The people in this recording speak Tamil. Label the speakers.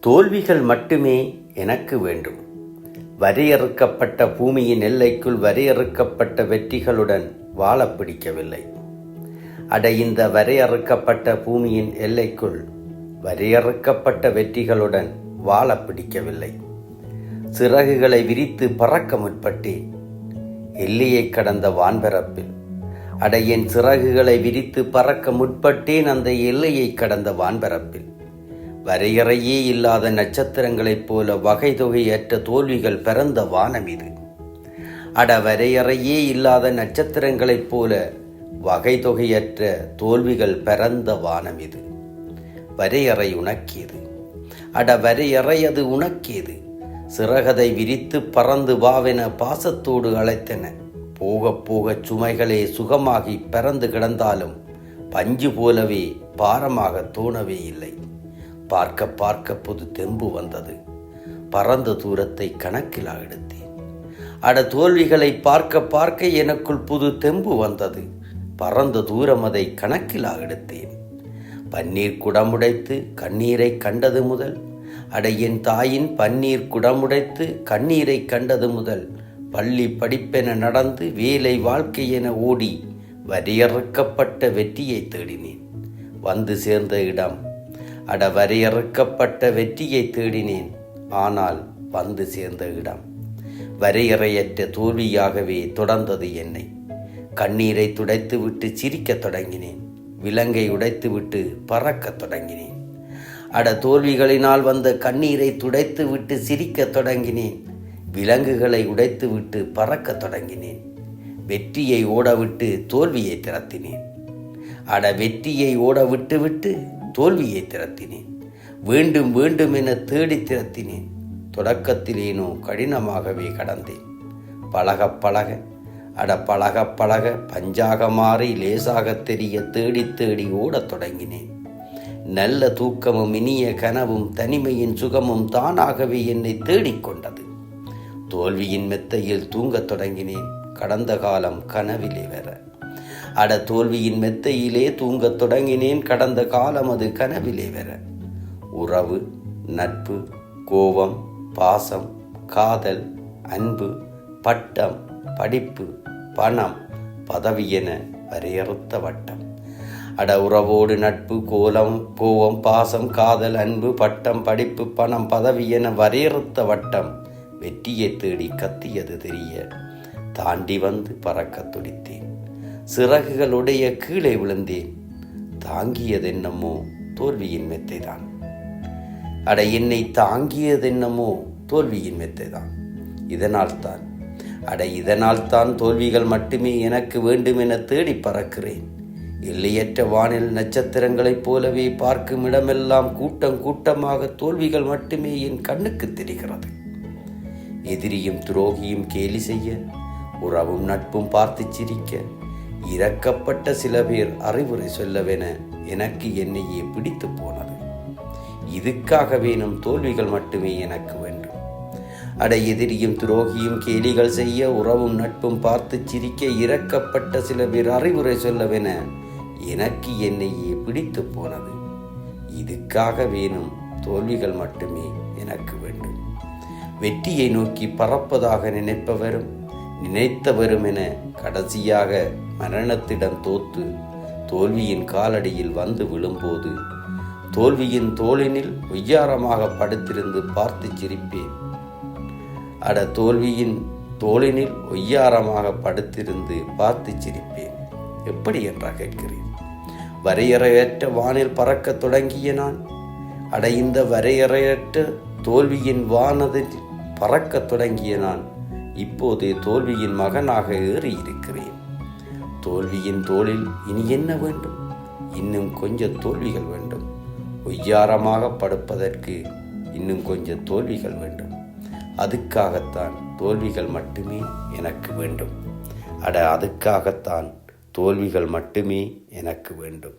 Speaker 1: தோல்விகள் மட்டுமே எனக்கு வேண்டும். வரையறுக்கப்பட்ட பூமியின் எல்லைக்குள் வரையறுக்கப்பட்ட வெற்றிகளுடன் வாழ பிடிக்கவில்லை. அட இந்த வரையறுக்கப்பட்ட பூமியின் எல்லைக்குள் வரையறுக்கப்பட்ட வெற்றிகளுடன் வாழ பிடிக்கவில்லை. சிறகுகளை விரித்து பறக்க முற்பட்டேன். எல்லையை கடந்த வான்பரப்பில். அட என் சிறகுகளை விரித்து பறக்க முற்பட்டேன் அந்த எல்லையை கடந்த வான்பரப்பில். வரையறையே இல்லாத நட்சத்திரங்களைப் போல வகை தொகையற்ற தோல்விகள் பிறந்த வானம் இது. அட வரையறையே இல்லாத நட்சத்திரங்களைப் போல வகை தொகையற்ற தோல்விகள் பிறந்த வானம் இது. வரையறை உனக்கியது அட வரையறை அது உனக்கியது சிறகதை விரித்து பறந்து வாவென பாசத்தோடு அழைத்தன. போக போக சுமைகளே சுகமாகி பறந்து கிடந்தாலும் பஞ்சு போலவே பாரமாக தோணவே இல்லை. பார்க்க பார்க்க புது தெம்பு வந்தது. பறந்த தூரத்தை கணக்கிலா எடுத்தேன் அட தோல்விகளை பார்க்க பார்க்க எனக்குள் புது தெம்பு வந்தது. பறந்த தூரம் அதை கணக்கிலா எடுத்தேன் பன்னீர் குடமுடைத்து கண்ணீரை கண்டது முதல். அட என் தாயின் பன்னீர் குடமுடைத்து கண்ணீரை கண்டது முதல். பள்ளி படிப்பென நடந்து வேலை வாழ்க்கை என ஓடி வரையறுக்கப்பட்ட வெற்றியை தேடினேன். வந்து சேர்ந்த இடம் அட வரையறுக்கப்பட்ட வெற்றியை தேடினேன். ஆனால் வந்து சேர்ந்த இடம். வரையறையற்ற தோல்வியாகவே தொடர்ந்தது என்னை. கண்ணீரை துடைத்துவிட்டு சிரிக்கத் தொடங்கினேன். விலங்கை உடைத்துவிட்டு பறக்கத் தொடங்கினேன். அட தோல்விகளினால் வந்த கண்ணீரை துடைத்து விட்டு சிரிக்கத் தொடங்கினேன். விலங்குகளை உடைத்துவிட்டு பறக்கத் தொடங்கினேன். வெற்றியை ஓடவிட்டு தோல்வியை திறத்தினேன். அட வெற்றியை ஓட விட்டு விட்டு தோல்வியை திரத்தினேன் வேண்டும் வேண்டும் என தேடி திரத்தினேன் தொடக்கத்திலேனோ கடினமாகவே கடந்தேன். பழக பழக அட பழக பழக பஞ்சாக மாறி லேசாக தெரிய தேடி தேடி ஓடத் தொடங்கினேன். நல்ல தூக்கமும் இனிய கனவும் தனிமையின் சுகமும் தானாகவே என்னை தேடிக்கொண்டது தோல்வியின் மெத்தையில் தூங்கத் தொடங்கினேன். கடந்த காலம் கனவிலே வர அட தோல்வியின் மெத்தையிலே தூங்கத் தொடங்கினேன். கடந்த காலம் அது கனவிலே வர. உறவு நட்பு கோபம் பாசம் காதல் அன்பு பட்டம் படிப்பு பணம் பதவி என வரையறுத்த வட்டம். அட உறவோடு நட்பு கோலம் கோவம் பாசம் காதல் அன்பு பட்டம் படிப்பு பணம் பதவி என வரையறுத்த வட்டம் வெற்றியை தேடி கத்தியது தெரிய. தாண்டி வந்து பறக்க துடித்தேன். சிறகுகளுடைய கீழே விழுந்தேன். தாங்கியதென்னமோ தோல்வியின் மெத்தைதான். அட என்னை தாங்கியதென்னமோ தோல்வியின் மெத்தைதான். இதனால் தான் அட இதனால் தான் தோல்விகள் மட்டுமே எனக்கு வேண்டும் என தேடி பறக்கிறேன். எல்லையற்ற வானில் நட்சத்திரங்களைப் போலவே பார்க்கும் இடமெல்லாம் கூட்டம் கூட்டமாக தோல்விகள் மட்டுமே என் கண்ணுக்கு தெரிகிறது. எதிரியும் துரோகியும் கேலி செய்ய உறவும் நட்பும் பார்த்து சிரிக்க இறக்கப்பட்ட சில பேர் அறிவுரை சொல்லவென எனக்கு என்னையே பிடித்து போனது. இதுக்காக வேணும் தோல்விகள் மட்டுமே எனக்கு வேண்டும். அட எதிரியும் துரோகியும் கேலிகள் செய்ய உறவும் நட்பும் பார்த்து சிரிக்க இறக்கப்பட்ட சில பேர் அறிவுரை சொல்லவென எனக்கு என்னையே பிடித்து போனது. இதுக்காக வேணும் தோல்விகள் மட்டுமே எனக்கு வேண்டும். வெற்றியை நோக்கி பறப்பதாக நினைப்பவரும் நினைத்தவருமென கடைசியாக மரணத்திடம் தோத்து தோல்வியின் காலடியில் வந்து விழும்போது தோல்வியின் தோளினில் ஒய்யாரமாக படுத்திருந்து பார்த்து சிரிப்பேன். அட தோல்வியின் தோளினில் ஒய்யாரமாக படுத்திருந்து பார்த்து சிரிப்பேன். எப்படி என்றா கேட்கிறேன். வரையறையற்ற வானில் பறக்கத் தொடங்கிய நான். அட இந்த வரையறையற்ற தோல்வியின் வானதில் பறக்கத் தொடங்கிய நான். இப்போது தோல்வியின் மகனாக ஏறி இருக்கிறேன் தோல்வியின் தோளில் இனி என்ன வேண்டும்? இன்னும் கொஞ்சம் தோல்விகள் வேண்டும். ஒய்யாரமாக படுப்பதற்கு இன்னும் கொஞ்சம் தோல்விகள் வேண்டும். அதுக்காகத்தான் தோல்விகள் மட்டுமே எனக்கு வேண்டும். அட அதுக்காகத்தான் தோல்விகள் மட்டுமே எனக்கு வேண்டும்.